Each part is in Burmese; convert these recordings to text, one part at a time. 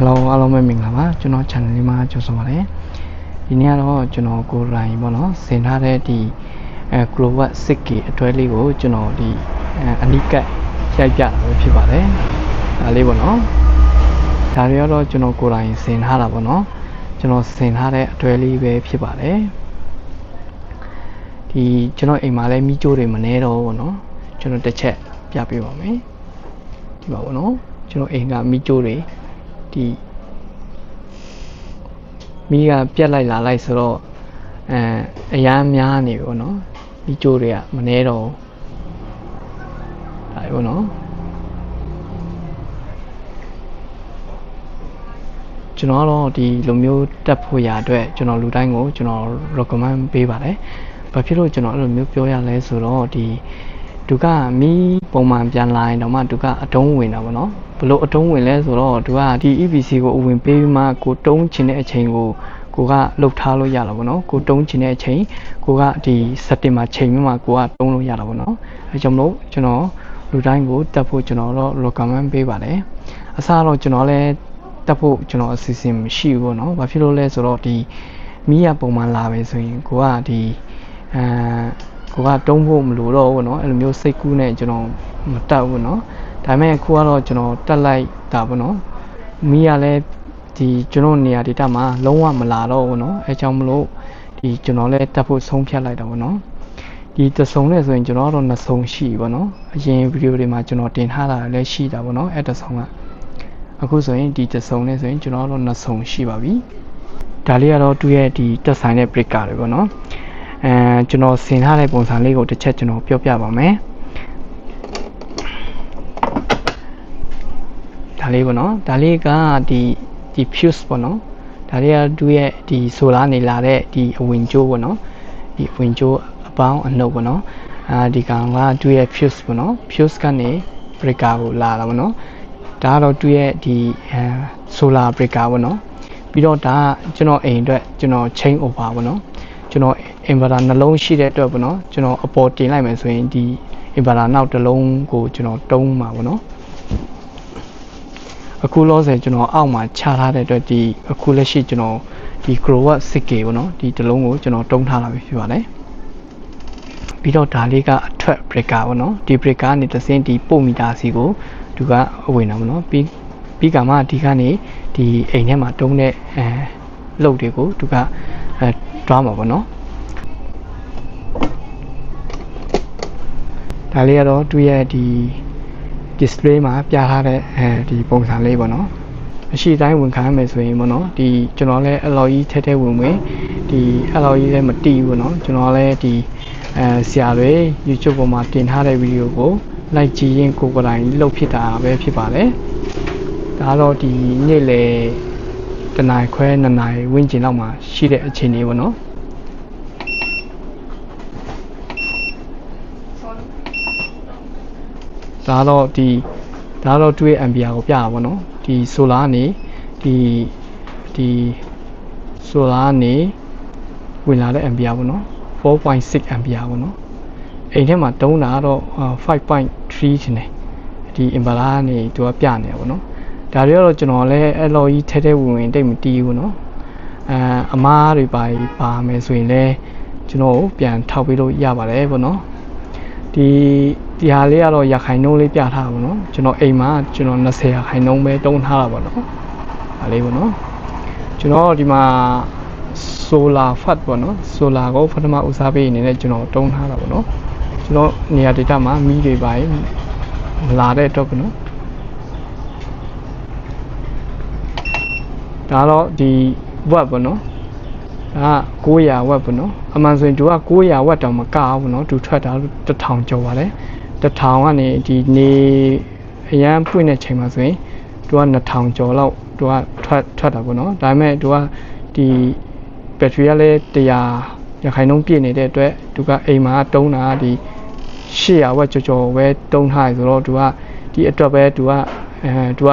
Hello အားလုံးပဲမင်္ဂလာပါကျွန်တော် channel လေးမှာကြိုဆိုပါရစေဒီနေ့ကတော့ကျွန်တော်ကိုယ်တိုင်ပေါ့နော်ဆင်ထားတဲ့ဒီအဲ Global 6K အတွဲလေးကိုကျွန်တော်ဒီအဲအနိကတ်ရိုက်ပြတာပဲဖြစ်ပါတယ်ဒါလေးပေါ့နော်ဒါတွေကတော့ကျွန်တော်ကိုယ်တိုင်ဆင်ထားတာပေါ့နော်ကျွန်တော်ဆင်ထားတဲ့အတွဲလေးပဲဖြစ်ပါတယ်ဒီကျွန်တော်အိမ်မှာလည်းမိကျိုးတွေမနေတော့ဘူးပေါ့နော်ကျွန်တော်တစ်ချက်ပြပေးပါမယ်ဒီပါပေါ့နော်ကျွန်တော်အိမ်ကမိကျိုးတွေ ဒီမိကပြက်လိုက်လာလိုက်ဆိုတော့အဲအရန်များနေပြီပေါ့နော်မိကျိုးတွေကမနေတော့ဘူးဒါပဲပေါ့နော်ကျွန်တော်ကတော့ဒီလိုမျိုးတက်ဖို့ရာအတွက်ကျွန်တော်လူတိုင်းကိုကျွန်တော် recommend ပေးပါတယ်။ဘာဖြစ်လို့ကျွန်တော်အဲ့လိုမျိုးပြောရလဲဆိုတော့ဒီသူကမီးပုံမှန်ပြန်လာရင်တော့မှသူကအတုံးဝင်တာပေါ့နော်။ ဘလို့အတုံးဝင်လဲဆိုတော့သူကဒီ EPC ကိုအဝင်ပေးပြီးမှကိုတုံးချင်တဲ့အချိန်ကိုကိုကလှုပ်ထားလို့ရတာပေါ့နော်။ကိုတုံးချင်တဲ့အချိန်ကိုကဒီ setting မှာချိန်ပြီးမှကိုကတုံးလို့ရတာပေါ့နော်။အဲကြောင့်မလို့ကျွန်တော်လူတိုင်းကိုတက်ဖို့ကျွန်တော်တော့ recommend ပေးပါတယ်။အစားတော့ကျွန်တော်လည်းတက်ဖို့ကျွန်တော်အစီအစဉ်မရှိဘူးပေါ့နော်။ဘာဖြစ်လို့လဲဆိုတော့ဒီမီးရပုံမှန်လာပဲဆိုရင်ကိုကဒီအဲကိုကတုံးဖို့မလိုတော့ဘူးပေါ့နော်။အဲ့လိုမျိုးစိတ်ကူးနဲ့ကျွန်တော်မတက်ဘူးပေါ့နော်။ ဒါပေမဲ့အခုကတော့ကျွန်တော်တက်လိုက်တာပေါ့နော်။မီးရလည်းဒီကျွန်တော်နေရာဒေတာမှာလုံးဝမလာတော့ဘူးပေါ့နော်။အဲကြောင့်မလို့ဒီကျွန်တော်လည်းတက်ဖို့ဆုံးဖြတ်လိုက်တာပေါ့နော်။ဒီတဆုံနဲ့ဆိုရင်ကျွန်တော်ကတော့နှစ်ဆုံရှိပါတော့။အရင်ဗီဒီယိုတွေမှာကျွန်တော်တင်ထားတာလည်းရှိတာပေါ့နော်။အဲတဆုံကအခုဆိုရင်ဒီတဆုံနဲ့ဆိုရင်ကျွန်တော်တို့နှစ်ဆုံရှိပါပြီဒါလေးကတော့သူ့ရဲ့ဒီတက်ဆိုင်တဲ့ breaker တွေပေါ့နော်အဲကျွန်တော်ဆင်ထားတဲ့ပုံစံလေးကိုတစ်ချက်ကျွန်တော်ပြောပြပါမယ် ဒါလေးပေါ့နော်ဒါလေးကဒီဒီ fuse ပေါ့နော်ဒါလေးကသူ့ရဲ့ဒီ solar နေလာတဲ့ဒီအဝင်ကျိုးပေါ့နော်ဒီအဝင်ကျိုးအပေါင်းအနှုတ်ပေါ့နော်အာဒီကောင်ကသူ့ရဲ့ fuse ပေါ့နော် fuse ကနေ breaker ကိုလာတာပေါ့နော်ဒါကတော့သူ့ရဲ့ဒီအဲ solar breaker ပေါ့နော်ပြီးတော့ဒါကကျွန်တော်အိမ်အတွက်ကျွန်တော် chain over ပေါ့နော်ကျွန်တော် inverter နှလုံးရှိတဲ့အတွက်ပေါ့နော်ကျွန်တော်အပေါ်တင်လိုက်မယ်ဆိုရင်ဒီ inverter နောက်တစ်လုံးကိုကျွန်တော်တုံးမှာပေါ့နော် အခုလောဆယ်ကျွန်တော်အောက်မှာခြားထားတဲ့အတွက်ဒီအခုလက်ရှိကျွန်တော်ဒီ Growatt 6K ပေါ့နော်ဒီတစ်လုံးကိုကျွန်တော်တုံးထားတာပဲဖြစ်ပါတယ်ပြီးတော့ဒါလေးကအထွက် breaker ပေါ့နော်ဒီ breaker ကနေတစ်စင်းဒီပို့မီတာစီကိုသူကအဝင်တာပေါ့နော်ပြီးပြီးကမှဒီကနေဒီအိမ်ထဲမှာတုံးတဲ့အဲလှုပ်တွေကိုသူကအဲတွားမှာပေါ့နော်ဒါလေးကတော့သူရဲ့ဒီ display မှာပြထားတဲ့အဲဒီပုံစံလေးပေါ့နော်အရှိတိုင်းဝင်ခံရမယ်ဆိုရင်ပေါ့နော်ဒီကျွန်တော်လည်း alloy ထဲထဲဝင်ဝင်ဒီ alloy လည်းမတီးဘူးเนาะကျွန်တော်လည်းဒီအဲဆရာတွေ YouTube ပေါ်မှာတင်ထားတဲ့ဗီဒီယိုကိုလိုက်ကြည့်ရင်ကိုယ်ကိုယ်တိုင်လှုပ်ဖြစ်တာပဲဖြစ်ပါတယ်ဒါတော့ဒီနေ့လေတနင်္ခွဲနှစ်နာရီဝန်းကျင်လောက်မှာရှိတဲ့အခြေအနေပေါ့နော် ဒါတော့ဒီဒါတော့တွေး ampere ကိုပြတာပေါ့နော်ဒီ solar ကနေဒီဒီ solar ကနေဝင်လာတဲ့ ampere ပေါ့နော်4.6 ampere ပေါ့နော်အိမ်ထဲမှာတုံးတာတော့5.3ရှင်တယ်ဒီ inverter ကနေသူကပြနေတာပေါ့နော်ဒါတွေကတော့ကျွန်တော်လည်းအဲ့လိုကြီးထဲထဲဝင်ဝင်တိတ်မတီးဘူးနော်အဲအမားတွေပါပါမယ်ဆိုရင်လည်းကျွန်တော်ပြန်ထောက်ပေးလို့ရပါတယ်ပေါ့နော်ဒီ ဒီဟာလေးကတော့ရခိုင်နှုန်းလေးပြထားတာပေါ့နော်ကျွန်တော်အိမ်မှာကျွန်တော်20ရခိုင်နှုန်းပဲတုံးထားတာပေါ့နော်ဒါလေးပေါ့နော်ကျွန်တော်ဒီမှာ solar fat ပေါ့နော် solar ကိုပထမဦးစားပေးအနေနဲ့ကျွန်တော်တုံးထားတာပေါ့နော်ကျွန်တော်နေရာဒေတာမှာမီးတွေပါမလာတဲ့အတွက်ပေါ့နော်ဒါတော့ဒီ web ပေါ့နော်ဒါက900 web ပေါ့နော်အမှန်ဆိုရင်သူက900 web တောင်မကဘူးနော်သူထွက်တာ1000ကျော်ပါတယ် 1000ကနေဒီနေအရန်ပွင့်တဲ့ချိန်မှာဆိုရင်သူက2000ကျော်လောက်သူကထွက်ထွက်တာပေါ့နော်ဒါပေမဲ့သူကဒီဘက်ထရီကလည်း100ရခိုင်နှုန်းပြည့်နေတဲ့အတွက်သူကအိမ်မှာတုံးတာဒီ800ဝက်ကြော်ကြော်ပဲတုံးထားရဆိုတော့သူကဒီအတွက်ပဲသူကအဲသူက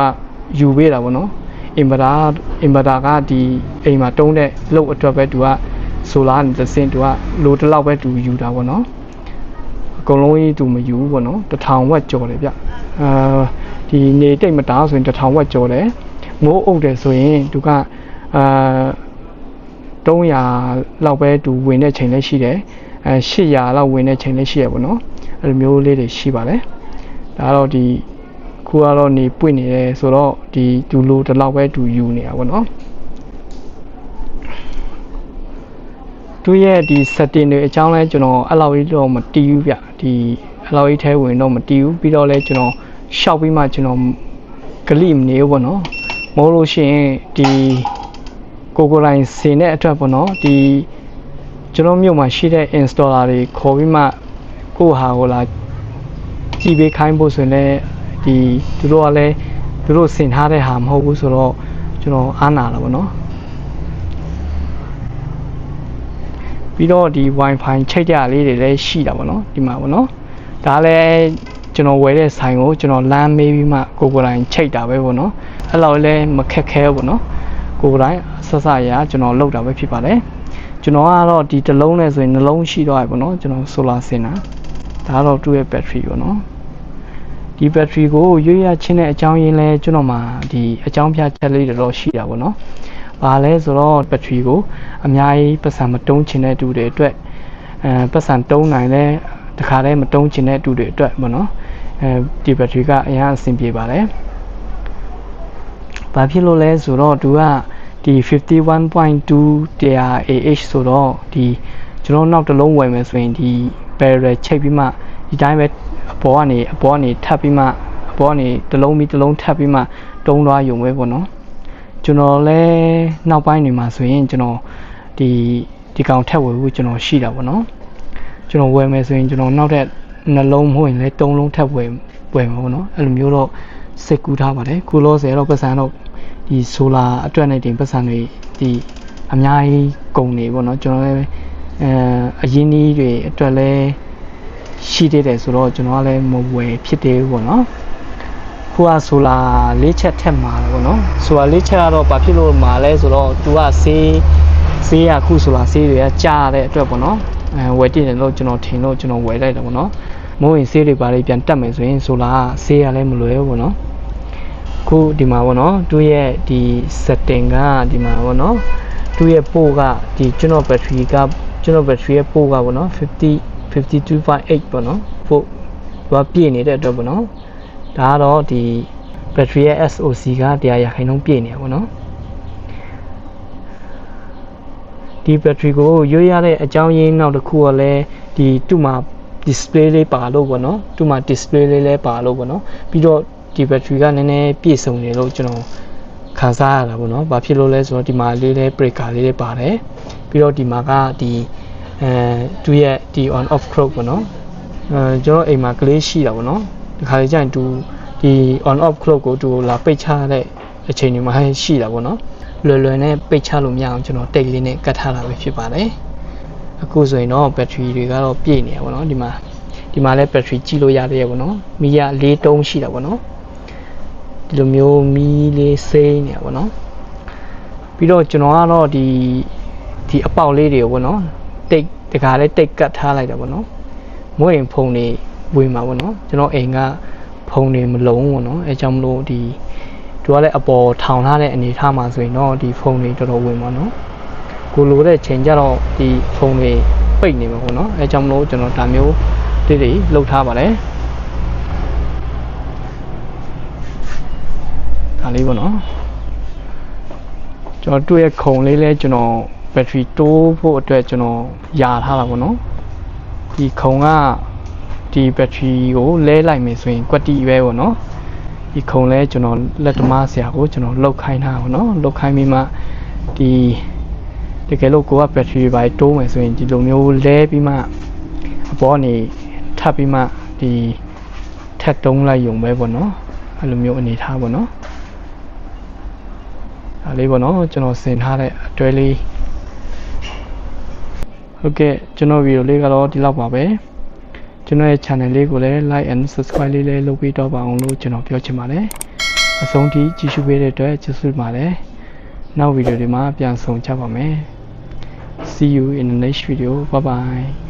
ယူပေးတာပေါ့နော်အင်ဗတာအင်ဗတာကဒီအိမ်မှာတုံးတဲ့လုတ်အတွက်ပဲသူကဆိုလာနဲ့စင်သူကလိုတလောက်ပဲသူယူတာပေါ့နော် အကုန်လုံးကြီးသူမယူဘူးပေါ့နော်1000ဝက်ကျော်တယ်ဗျအာဒီနေတိတ်မတားဆိုရင်1000ဝက်ကျော်တယ်မိုးအုပ်တယ်ဆိုရင်သူကအာ300လောက်ပဲသူဝင်တဲ့ချိန်လည်းရှိတယ်အဲ800လောက်ဝင်တဲ့ချိန်လည်းရှိရပေါ့နော်အဲ့လိုမျိုးလေးတွေရှိပါတယ်ဒါတော့ဒီခုကတော့နေပွင့်နေတယ်ဆိုတော့ဒီသူလိုတလောက်ပဲသူယူနေတာပေါ့နော် သူရဲ့ဒီ setting တွေအကြောင်းလဲကျွန်တော်အဲ့လောက်ကြီးတော့မတီးဘူးဗျဒီအဲ့လောက်ကြီးထဲဝင်တော့မတီးဘူးပြီးတော့လဲကျွန်တော်ရှောက်ပြီးမှကျွန်တော်ဂလိမနေဘူးပေါ့နော်မို့လို့ရှိရင်ဒီကိုကိုတိုင်းစင်တဲ့အတွက်ပေါ့နော်ဒီကျွန်တော်မြို့မှာရှိတဲ့ installer တွေခေါ်ပြီးမှကိုယ့်ဟာကိုလာကြည့်ပေးခိုင်းဖို့ဆိုရင်လည်းဒီသူတို့ကလည်းသူတို့စင်ထားတဲ့ဟာမဟုတ်ဘူးဆိုတော့ကျွန်တော်အားနာတာပေါ့နော် ပြီးတော့ဒီ wifi ချိတ်ကြလေးတွေလည်းရှိတာပေါ့နော်ဒီမှာပေါ့နော်ဒါလည်းကျွန်တော်ဝယ်တဲ့ဆိုင်ကိုကျွန်တော်လမ်းမေးပြီးမှကိုကိုယ်တိုင်ချိတ်တာပဲပေါ့နော်အဲ့လောက်လည်းမခက်ခဲဘူးပေါ့နော်ကိုယ်တိုင်ဆက်ဆက်ရကျွန်တော်လုပ်တာပဲဖြစ်ပါတယ်ကျွန်တော်ကတော့ဒီတစ်လုံးနဲ့ဆိုရင်နှလုံးရှိတော့ရပေါ့နော်ကျွန်တော် solar စင်တာဒါကတော့သူ့ရဲ့ battery ပေါ့နော်ဒီ battery ကိုရွေးရချင်းတဲ့အကြောင်းရင်းလဲကျွန်တော်မှာဒီအကြောင်းပြချက်လေးတွေတော့ရှိတာပေါ့နော်။ ဘာလဲဆိုတော့ battery ကိုအများကြီးပတ်စံမတုံးချင်တဲ့တူတွေအတွက်အဲပတ်စံတုံးနိုင်လဲတခါတည်းမတုံးချင်တဲ့တူတွေအတွက်ပေါ့နော်။အဲဒီ battery ကအရင်အဆင်ပြေပါတယ်။ဘာဖြစ်လို့လဲဆိုတော့သူကဒီ51.2 TRAH ဆိုတော့ဒီကျွန်တော်နောက်တစ်လုံးဝယ်မယ်ဆိုရင်ဒီ barrel ချိတ်ပြီးမှဒီတိုင်းပဲအပေါ်ကနေအပေါ်ကနေထပ်ပြီးမှအပေါ်ကနေတစ်လုံးပြီးတစ်လုံးထပ်ပြီးမှတုံးသွားယုံပဲပေါ့နော် ကျွန်တော်လည်းနောက်ပိုင်းနေမှာဆိုရင်ကျွန်တော်ဒီဒီကောင်ထက်ဝယ်ဖို့ကျွန်တော်ရှိတာပေါ့နော်ကျွန်တော်ဝယ်မယ်ဆိုရင်ကျွန်တော်နောက်ထပ်နှလုံးမဟုတ်ရင်လည်းသုံးလုံးထပ်ဝယ်ဝယ်မှာပေါ့နော်အဲ့လိုမျိုးတော့စိတ်ကူးထားပါတယ်ခုလောဆယ်တော့ပတ်စံတော့ဒီဆိုလာအတွက်နဲ့တင်ပတ်စံတွေဒီအများကြီးကုန်နေပေါ့နော်ကျွန်တော်လည်းအဲအရင်းကြီးတွေအတွက်လည်းရှိသေးတယ်ဆိုတော့ကျွန်တော်ကလည်းမဝယ်ဖြစ်သေးဘူးပေါ့နော် ခုကဆိုလာ၄ချက်ထက်မှာပေါ့နော်ဆိုလာ၄ချက်ကတော့ဘာဖြစ်လို့မှာလဲဆိုတော့သူကဆေးဆေးရခုဆိုလာဆေးတွေကကြားတဲ့အတွက်ပေါ့နော်အဲဝယ်တည်တယ်လို့ကျွန်တော်ထင်လို့ကျွန်တော်ဝယ်လိုက်တယ်ပေါ့နော်မိုးရင်ဆေးတွေပါလေးပြန်တက်မယ်ဆိုရင်ဆိုလာဆေးရလည်းမလွယ်ဘူးပေါ့နော်ခုဒီမှာပေါ့နော်သူရဲ့ဒီ setting ကဒီမှာပေါ့နော်သူရဲ့ပို့ကဒီကျွန်တော် battery ကကျွန်တော် battery ရဲ့ပို့ကပေါ့နော်50 52.8ပေါ့နော်ဖို့သူကပြည့်နေတဲ့အတွက်ပေါ့နော် ဒါကတော့ဒီ battery ရဲ့ SOC ကတရားရခိုင်နှုန်းပြည့်နေရပေါ့နော်ဒီ battery ကိုရွေးရတဲ့အကြောင်းရင်းနောက်တစ်ခုကလည်းဒီသူ့မှာ display လေးပါလို့ပေါ့နော်သူ့မှာ display လေးလည်းပါလို့ပေါ့နော်ပြီးတော့ဒီ battery ကနည်းနည်းပြည့်စုံနေလို့ကျွန်တော်ခံစားရတာပေါ့နော်ဘာဖြစ်လို့လဲဆိုတော့ဒီမှာလေးလေး breaker လေးလေးပါတယ်ပြီးတော့ဒီမှာကဒီအဲသူရဲ့ဒီ on off clock ပေါ့နော်အဲကျွန်တော်အိမ်မှာကလေးရှိတာပေါ့နော် ဒီခါလေးကျရင်သူဒီ on off clock ကိုသူလာပိတ်ချတဲ့အချိန်တွေမှာရှိတာပေါ့နော်လွယ်လွယ်နဲ့ပိတ်ချလို့မရအောင်ကျွန်တော်တိတ်လေးနဲ့ကတ်ထားတာပဲဖြစ်ပါတယ်အခုဆိုရင်တော့ battery တွေကတော့ပြည့်နေရပါတော့ဒီမှာဒီမှာလည်း battery ကြည့်လို့ရတယ်ပေါ့နော်မီးရ၄တုံးရှိတာပေါ့နော်ဒီလိုမျိုးမီးလေးစိမ့်နေရပေါ့နော်ပြီးတော့ကျွန်တော်ကတော့ဒီဒီအပေါက်လေးတွေပေါ့နော်တိတ်တခါလဲတိတ်ကတ်ထားလိုက်တာပေါ့နော်မွေးရင်ဖုံနေ ဝင်မှာပေါ့နော်ကျွန်တော်အိမ်ကဖုံနေမလုံးပေါ့နော်အဲကြောင့်မလို့ဒီသူကလည်းအပေါ်ထောင်ထားတဲ့အနေထားမှာဆိုရင်တော့ဒီဖုံတွေတော်တော်ဝင်ပါနော်ကိုလိုတဲ့ချိန်ကျတော့ဒီဖုံတွေပိတ်နေမှာပေါ့နော်အဲကြောင့်မလို့ကျွန်တော်ဒါမျိုးလေးတွေလှုပ်ထားပါတယ်ဒါလေးပေါ့နော်ကျွန်တော်တွေ့ရခုံလေးလဲကျွန်တော်ဘက်ထရီတိုးဖို့အတွက်ကျွန်တော်ယာထားတာပေါ့နော်ဒီခုံက ဒီဘက်ထရီကိုလဲလိုက်မယ်ဆိုရင်ကွက်တီပဲပေါ့နော်ဒီခုံလဲကျွန်တော်လက်သမားဆရာကိုကျွန်တော်လုတ်ခိုင်းထားပါတော့လုတ်ခိုင်းပြီးမှဒီတကယ်လို့ကိုကဘက်ထရီပဲတိုးမယ်ဆိုရင်ဒီလိုမျိုးလဲပြီးမှအပေါ်နေထပ်ပြီးမှဒီထက်တုံးလိုက်ယုံပဲပေါ့နော်အဲ့လိုမျိုးအနေထားပေါ့နော်ဒါလေးပေါ့နော်ကျွန်တော်ဆင်ထားတဲ့အတွဲလေးဟုတ်ကဲ့ကျွန်တော်ဗီဒီယိုလေးကတော့ဒီလောက်ပါပဲ ကျွန်တော်ရဲ့ channel လေးကိုလည်း like and subscribe လေးလည်းလုပ်ပေးတော့ပါအောင်လို့ကျွန်တော်ပြောချင်ပါတယ်အဆုံးထိကြည့်ရှုပေးတဲ့အတွက်ကျေးဇူးပါတယ်နောက်ဗီဒီယိုတွေမှာပြန်ဆုံကြပါမယ် see you in the next video bye bye